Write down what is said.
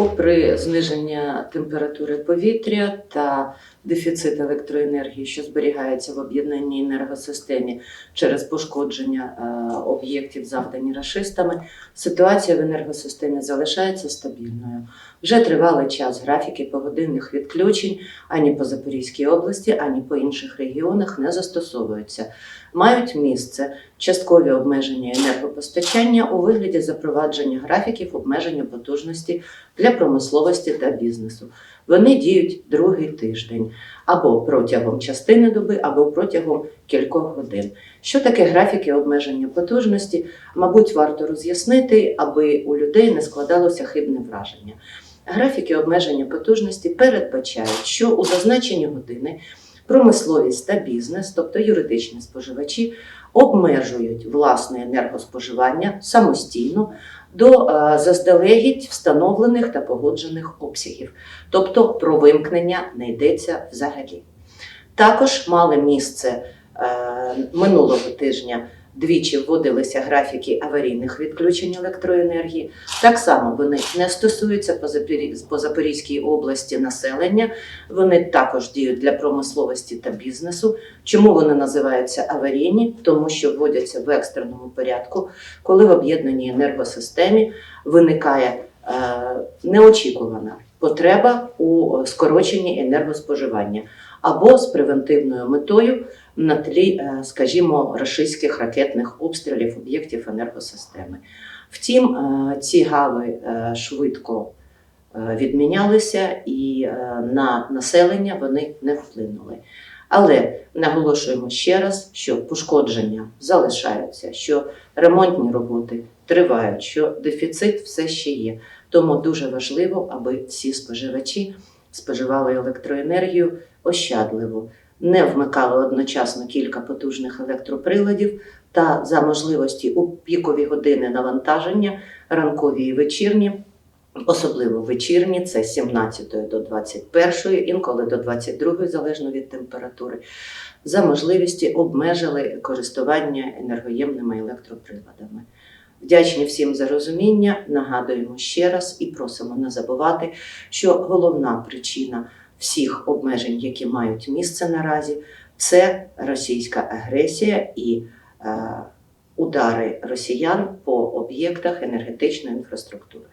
Попри зниження температури повітря та дефіцит електроенергії, що зберігається в об'єднаній енергосистемі через пошкодження е, об'єктів, завдані рашистами, ситуація в енергосистемі залишається стабільною. Вже тривалий час графіки погодинних відключень ані по Запорізькій області, ані по інших регіонах не застосовуються. Мають місце часткові обмеження енергопостачання у вигляді запровадження графіків обмеження потужності для промисловості та бізнесу. Вони діють другий тиждень або протягом частини доби, або протягом кількох годин. Що таке графіки обмеження потужності? Мабуть, варто роз'яснити, аби у людей не складалося хибне враження. Графіки обмеження потужності передбачають, що у зазначені години промисловість та бізнес, тобто юридичні споживачі, обмежують власне енергоспоживання самостійно до е, заздалегідь встановлених та погоджених обсягів, тобто про вимкнення не йдеться взагалі. Також мали місце е, минулого тижня. Двічі вводилися графіки аварійних відключень електроенергії. Так само вони не стосуються по Запорізькій області населення. Вони також діють для промисловості та бізнесу. Чому вони називаються аварійні? Тому що вводяться в екстреному порядку, коли в об'єднаній енергосистемі виникає е, неочікувана потреба у скороченні енергоспоживання або з превентивною метою на тлі, е, скажімо, рашистських ракетних обстрілів об'єктів енергосистеми. Втім, е, ці гави е, швидко е, відмінялися і е, на населення вони не вплинули. Але наголошуємо ще раз, що пошкодження залишаються, що ремонтні роботи тривають, що дефіцит все ще є. Тому дуже важливо, аби всі споживачі споживали електроенергію ощадливо, не вмикали одночасно кілька потужних електроприладів та за можливості у пікові години навантаження, ранкові і вечірні, особливо вечірні, це з 17 до 21, інколи до 22, залежно від температури, за можливості обмежили користування енергоємними електроприладами. Вдячні всім за розуміння. Нагадуємо ще раз і просимо не забувати, що головна причина всіх обмежень, які мають місце наразі, це російська агресія і е, удари росіян по об'єктах енергетичної інфраструктури.